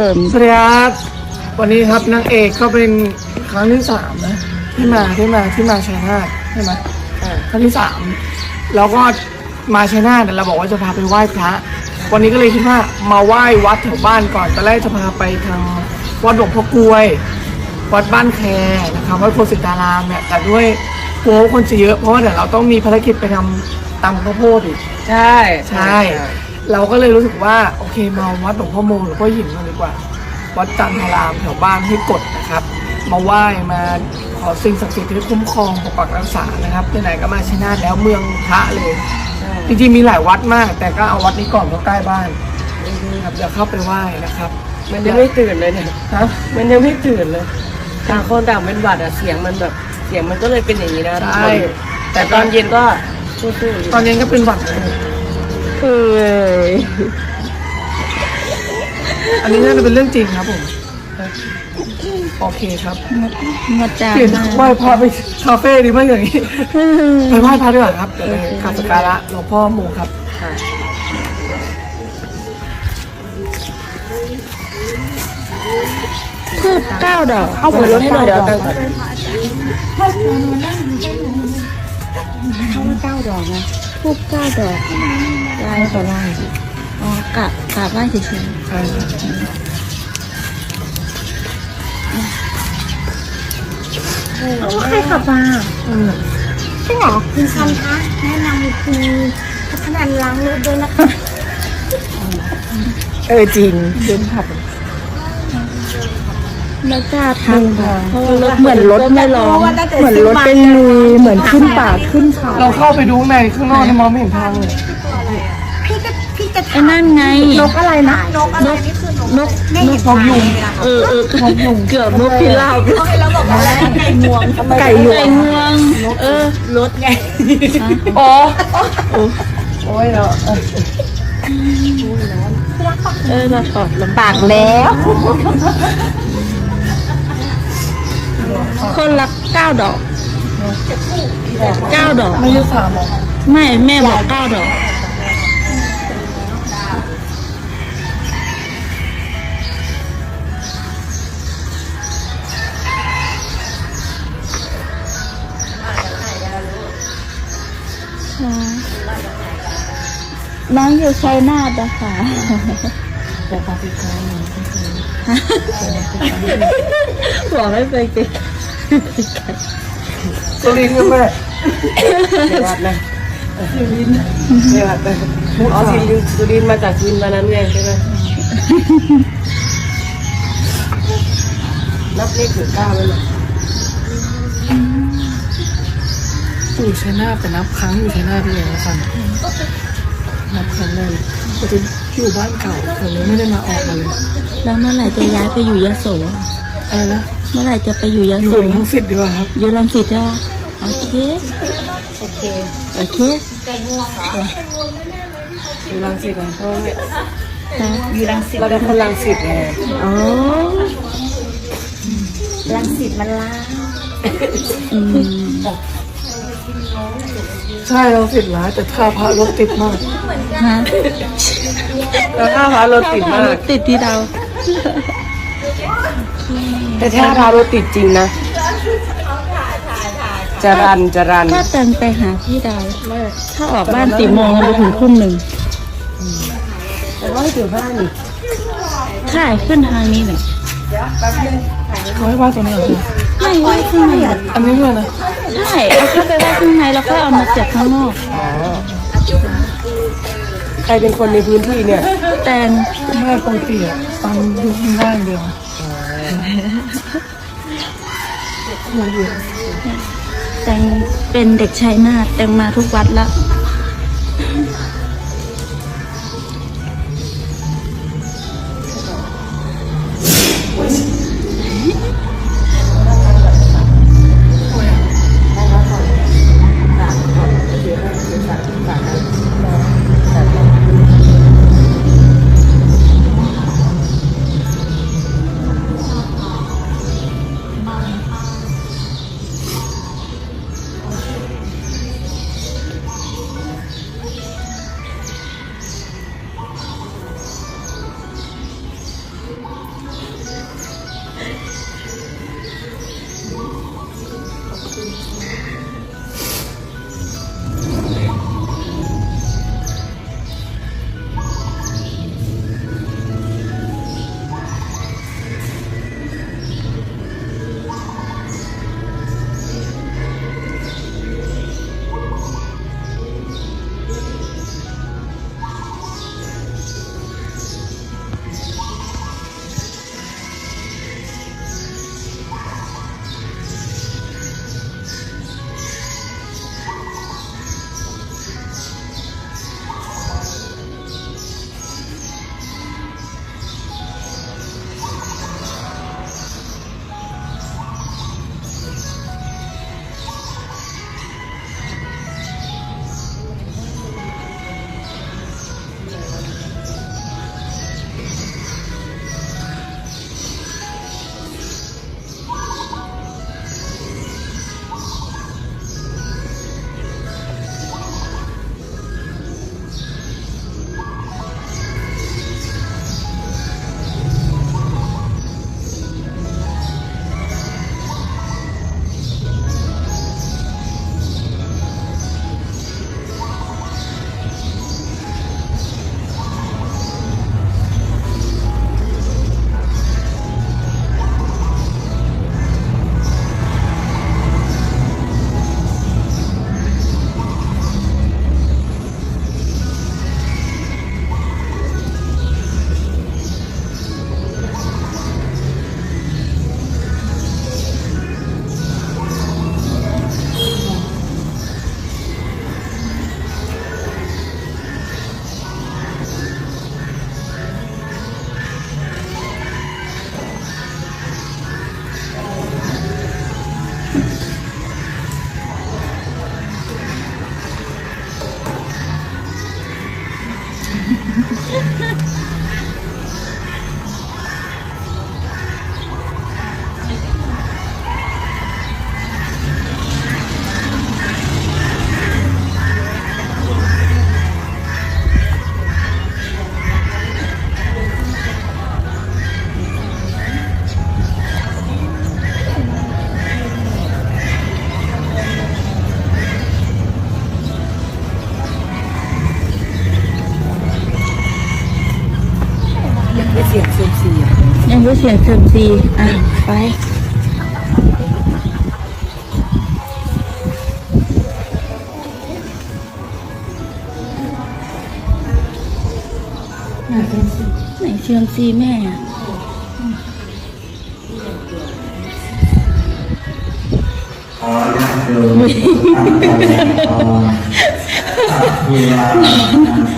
เติมสวัสดีครับวันนี้ครับนางเอกก็เป็นครั้งที่สามนะที่มาที่มาที่มาชัยนาทใช่ไหมครั้งที่สามแล้วก็มาชัยนาทเนี่ยเราบอกว่าจะพาไปไหว้พระ วันนี้ก็เลยคิดว่ามาไหว้วัดแถวบ้านก่อนตอนแรกจะพาไปทางวัดหลวงพ่อกลวย วัดบ้านแคนะครับวัดโพสิตารามเนี่ยแต่ด้วยกลัวว่าคนจะเยอะเพราะว่าเดี๋ยวเราต้องมีภารกิจไปทำตำข้าวโพดอีกใช่ใช่ เราก็เลยรู้สึกว่าโอเคมาวัดหลวงพ่อโมหลวงพ่อหินกันดีกว่า วัดจันทรามแถวบ้านให้กดนะครับ มาไหว้มาขอสิ่งศักดิ์สิทธิ์ที่คุ้มครองปกปักรักษานะครับไหนๆก็มาชัยนาทแล้วเมืองพระเลย จริงๆมีหลายวัดมาก แต่ก็เอาวัดนี้ก่อนเพราะใกล้บ้านครับเดี๋ยวเข้าไปไหว้นะครับมันยังไม่ตื่นเลยเนี่ยฮะมันยังไม่ตื่นเลยต่างคนต่างเป็นหวัดอะเสียงมันแบบเสียงมันก็เลยเป็นอย่างนี้นะทุกคนแต่ตอนเย็นก็สู้ๆอยู่ตอนเย็นก็เป็นหวัดเลย เอ้ยอันนี้น่าจะเป็นเรื่องจริงครับผม โอเคครับงดจานเปลี่ยนมากไหว้พระไปคาเฟ่ดีไหมอย่างนี้ ไปไหว้พระดีกว่าครับเดี๋ยวไปกราบสักการะหลวงพ่อโมครับค่ะทูบเก้าดอกเข้าไปรถให้หน่อยเดี๋ยวตั้งก่อนเขาว่าเก้าดอกนะทูบเก้าดอก ลายต่อลายอ๋อกราบกราบไหว้เฉยใช่ครับใครขับมาอืมจริงเหรอคุณซันคะแนะนำคุณพัฒนาล้างรถด้วยนะคะเออจริงเดินขับแล้วกล้าทำค่ะเพราะว่ารถเหมือนรถไม่ร้องเหมือนรถเป็นลุยเหมือนขึ้นป่าขึ้นเขาเราเข้าไปดูข้างในข้างนอกเนี่ยมองไม่เห็นทางเลย จะพี่จะไอ้นั่นไง นกอะไรนะนกอะไรนี่คือนกนกไม่เห็นนกยุงเออเออเกือบนกพิราบเราบอกว่าไก่งวงไก่งวงเออรถไงอ๋อโอ้ยเนาะเออเราถอดลำปากแล้วคนละเก้าดอกเก้าดอก ไม่ใช่สามหรอไม่แม่บอกเก้าดอก น้องอยู่ชัยนาทนะคะแต่ปาติกาหนึ่งบอกให้ไปกินสุรินทร์ก็แม่เดี๋ยววัดนะเนี่ยแต่อ๋อสิรินสุรินทร์มาจากคืนวันนั้นไงใช่ไหมนับเลขถึงเก้าแล้วนะอยู่ชัยนาทแต่นับครั้งอยู่ชัยนาทที่ยังนะคัน นับครั้งเลยปกติอยู่บ้านเก่าผมไม่ได้มาออกมาเลยแล้วเมื่อไหร่จะย้ายไปอยู่ยะโสอะไรนะเมื่อไหร่จะไปอยู่ยอยู่โสหลวงทั้งสิทธิ์ดีกว่าครับ อยู่รังสิตอะโอเค โอเคโอเคอยู่รังสิตนะเพราะว่อยู่รังสิตเราเป็นคนรังสิตไงโอ้รังสิตมันล้าอืม ใช่เราสิทธิ์ร้ายแต่ท่าพระรถติดมากฮะแล้วถ้าพารถติดมาก ติดที่เรา แต่ถ้าพารถติดจริงนะจะรันจะรันถ้าเตินไปหาที่ดาวถ้าออกบ้านตีโมงไปถึงทุ่มหนึ่งแต่ว่าอยู่บ้านนี่ถ่ายขึ้นทางนี้เลยเขาให้ว่าตัวนี้เหรอ ไม่ไว้ข้างในอันนี้ด้วยนะใช่เอาเข้าไปไว้ข้างในแล้วก็เอามาจับข้างนอกใครเป็นคนในพื้นที่เนี่ย แตนแม่ปกติอะฟังดูข้างล่างเดียวแตงเป็นเด็กชายนาฏแตงมาทุกวัดแล้ว รู้เสียงเซมซีอะ ไป ไหนเซียมซีแม่อะขอญาติโยมตั้งใจขอสัพพิวานา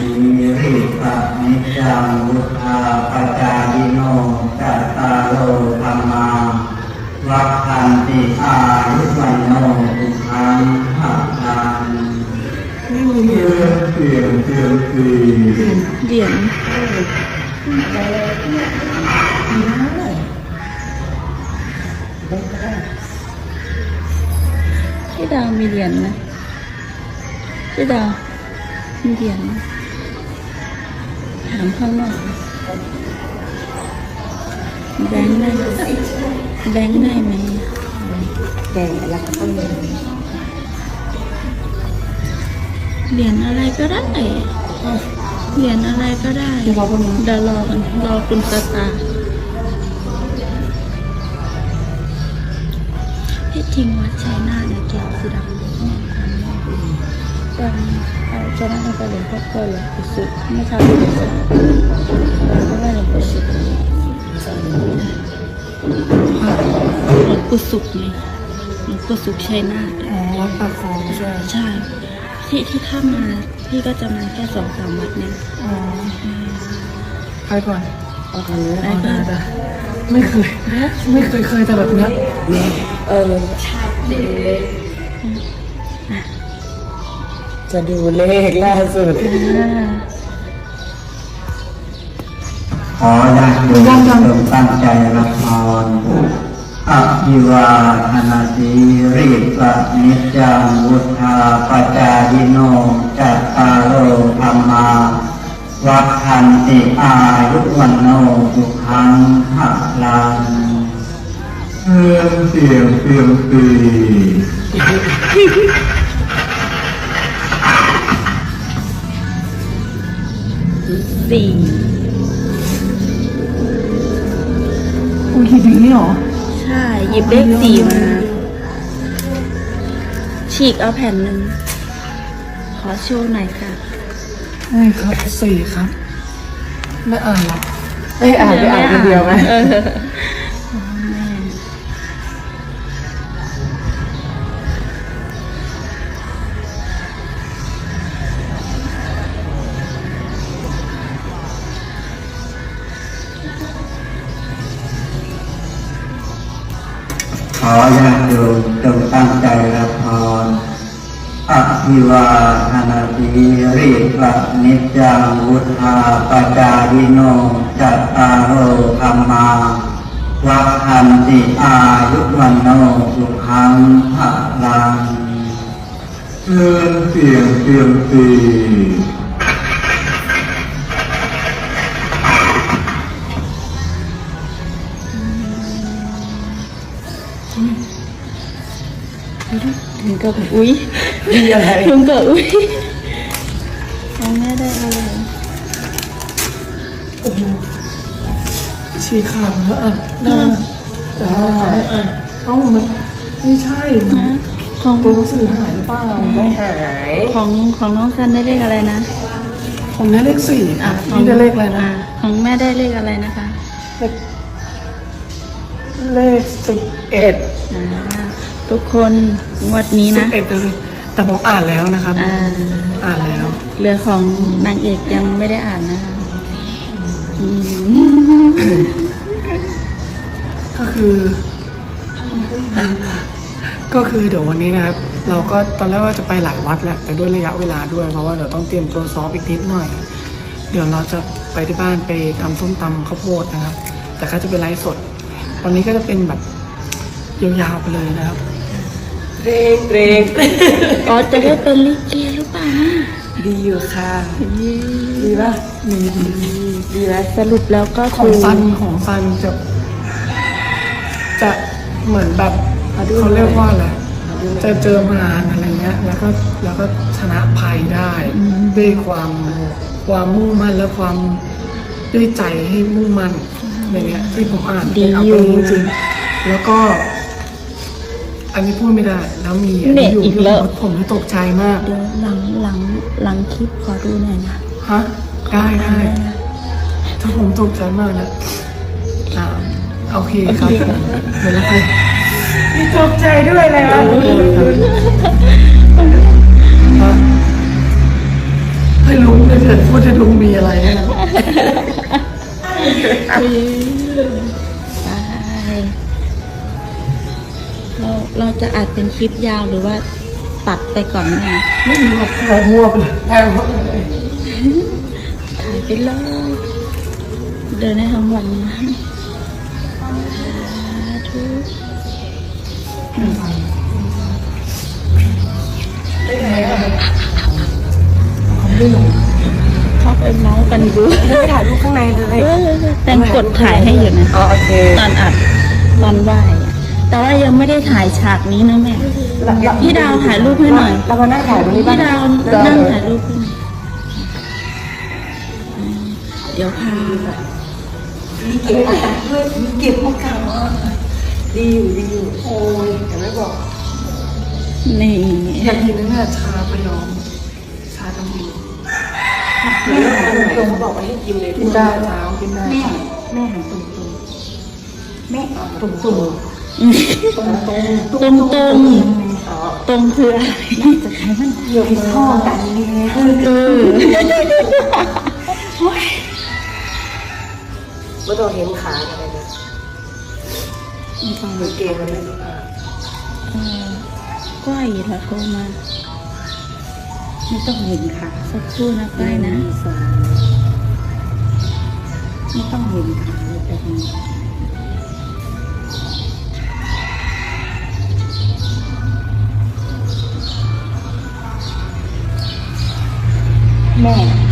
แบงค์ได้แบงค์ได้ไหมแดงแล้วก็ต้องเหรียญอะไรก็ได้เหรียญอะไรก็ได้ที่เราก็มีเดี๋ยวรอกันรอคุณตาตาที่จริงวัดชัยนาทเนี่ยเกี่ยวสีดำตอนเอาชัยนาทไปหลวงพ่อโตหลวงปู่สุดไม่ทราบหลวงปู่ก็ไม่หลวงปู่สุ หลวงปู่สุกไงหลวงปู่สุกชัยนาทอ๋อวัดปากคลองใช่ไหมใช่ ที่ที่เข้ามาพี่ก็จะมาแค่สองสามวัดเนี่ยอ๋อไปก่อนเอาคันนี้ไปอ๋อก็ได้ได้ไม่เคย ไม่เคยเคยแต่แบบเนี้ยเออจะดูเลขล่าสุดอ่า ขอญาติโยมจงตั้งใจรับพรอภิวาทนาสีริปะนิจังวุธาปจายิโนจัตตาโลธรรมา วัฏันติอายุวันโนสุขังภะลังเสียงเสียงเสียงสีสี่ โอ้ยอย่างนี้เหรอ ใช่ หยิบเลขสี่มา ฉีกเอาแผ่นหนึ่ง ขอโชว์หน่อยค่ะนี่ครับสี่ครับ ไม่อ่านหรอกเอ้ยอ่านไปอ่านคนเดียวไหม เอออ๋อ อญาติโยมจงตั้งใจรับพรอภิวาทนาสีริปะนิจังวุธาปจายิโนจัตตาโลธรรมาวัฏันติอายุวันโนสุขังภะลังเสียงเสียงเสียงสี ถึงกับอุ้ยมีอะไรถึงกับอุ้ยของแม่ได้อะไรฉีกขาดแล้วอะได้แต่ว่าอะเอ้ามันไม่ใช่นะของตัวหนังสือหายหรือเปล่าไม่หายของของน้องซันได้เลขอะไรนะผมได้เลขสี่อะนี่ได้เลขอะไรนะาของแม่ได้เลขอะไรนะคะ เลขเลขสิบเอ็ดอ่า ทุกคนงวดนี้สิบนะเอ็ดเลยแต่ผมอ่านแล้วนะครับ อ่า อ่านแล้วเรือของนางเอกยังไม่ได้อ่านนะคะอืมก็คือ ก็คือเดี๋ยววันนี้นะครับ เราก็ตอนแรกว่าจะไปหลายวัดแหละแต่ด้วยระยะเวลาด้วยเพราะว่าเดี๋ยวต้องเตรียมตัวซ้อมอีกนิดหน่อย เดี๋ยวเราจะไปที่บ้านไปทำส้มตำข้าวโพดนะครับ แต่ก็จะเป็นไลฟ์สด วันนี้ก็จะเป็นแบบยาวๆไปเลยนะครับ เพลงเพลงอ๋อจะได้เป็นลิเกหรือเปล่านะดีอยู่ค่ะดีป่ะมีดีดีไหมสรุปแล้วก็ของคือซันของซันจะจะเหมือนแบบเขาเรียกว่าอะไรจะเจอมารอะไรเงี้ย แล้วก็แล้วก็ชนะภัยได้ด้วยความความมุ่งมั่นและความด้วยใจให้มุ่งมั่นในเนี้ยที่ผมอ่านดีเอาอยู่ไปจริงๆแล้วก็ อันนี้พูดไม่ได้แล้วมีอันเนี่นี้ยอยู่อีกแล้วผมตกใจมาก เดี๋ยวหลังหลังหลังคลิปขอดูหน่อยนะฮะได้ได้ถ้าผมตกใจมากนะอ่าโอเคครับเดี๋ยวเราไปมีตกใจด้วยนะให้ลุงเลยเถิดพูดให้ลุงมีอะไรนะ จะอัดเป็นคลิปยาวหรือว่าตัดไปก่อนนี่ยไม่มีหรอกแทงหัวไปแทงหัวไปถ่ายไปเลย เดินได้ทั้งวันนะสาธุเข้าไปเมาส์กันดูไม่ถ่ายรูปข้างในเลยแตงกดถ่ายให้อยู่นะโอเคตอนอัด ตอนไหว แต่ว่ายังไม่ได้ถ่ายฉากนี้นะแม่ พี่ดาวถ่ายรูปให้หน่อย เรามานั่งถ่ายตรงนี้บ้างพี่ดาวนั่งถ่ายรูปให้หน่อยอืมเดี๋ยวพาเก็บอากาศด้วยเก็บอากาศดีอยู่ดีอยู่โอ้ยแต่ไม่บอกนี่อยากกินนั่นแหละชาพยอมชาทำดีเขาบอกว่าให้กินเลยกินได้เช้ากินได้แม่แม่หันตรงตรงๆแม่ตรงตรง ตรงตรงตรงคืออะไรจะให้มันเกี่ยวกับท่อกันนี่ไงเออไม่ต้องเห็นขาอะไรนะไม่ต้องมือเกงมันไม่ต้องเออก้อยเหรอโทรมาไม่ต้องเห็นค่ะสักคู่นะก้อยนะ ไม่ต้องเห็นค่ะเลยแต่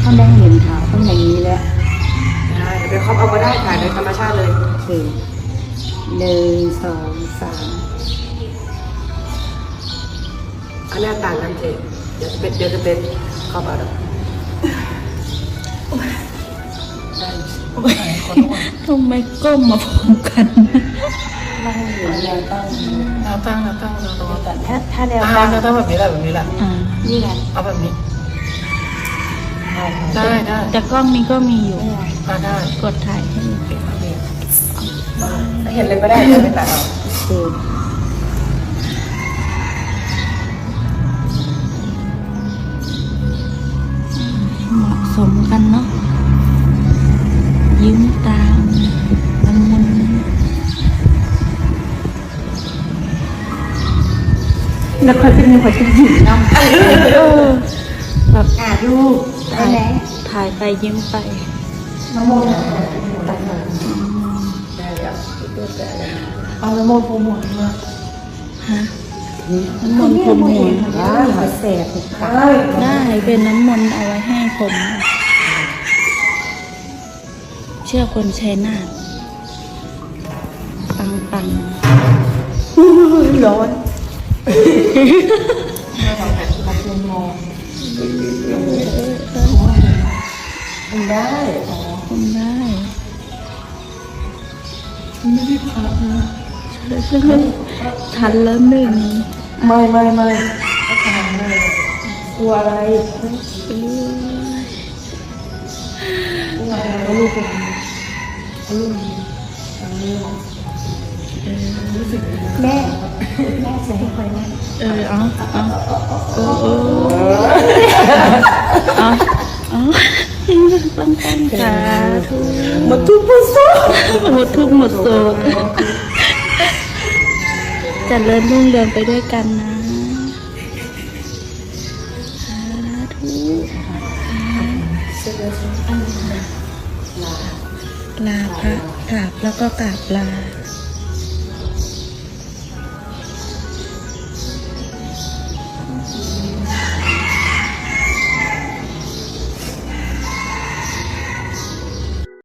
ถ้าแม่เห็นขาวต้องอย่างนี้แล้วได้เดี๋ยวไปครอบเอามาได้ถ่ายในธรรมชาติเลย โอเคหนึ่งสองสามอันหน้าต่างกันเถอะเดี๋ยวจะเป็นเดี๋ยวจะเป็นครอบเอาดอกทำไมก้มมาพร้อมกันแนวตั้งแนวตั้งแนวตั้งถ้าถ้าแนวอ่าตั้งแนวตั้งแบบนี้แหละแบบนี้แหละอ่านี่ไงเอาแบบนี้ ได้ได้แต่กล้องนี้ก็มีอยู่อ่าได้กดถ่ายให้ดูเห็นเลยก็ได้เดี๋ยวไม่ตัดเอาดูเหมาะสมกันเนาะยิ้มตามละมุนแล้วคอยเป็นคนที่หิวน้ำเออแบบอ่าลูก ได้ไหมถ่ายไปยิ้มไปเอาแล้วโมโปรโมทมาฮะน้ำมนต์พรมหัวหัวแสบตาได้เป็นน้ำมนต์เอาไว้ให้ผมเชื่อคนใช้นาทปังปังร้อน ได้คุณได้ไม่ได้พักนะทันแล้วหนึ่งไม่ไม่ไม่กลัวอะไรแม่แม่จะให้คอยนั่งเออเอาเอาเออเออเอาเอาปังปังสาธุหมดทุกผู้สู้หมดทุกข์หมดโศกจะเริญรุ่งเรืองไปด้วยกันนะสาธุลาพระกราบแล้วก็กราบลา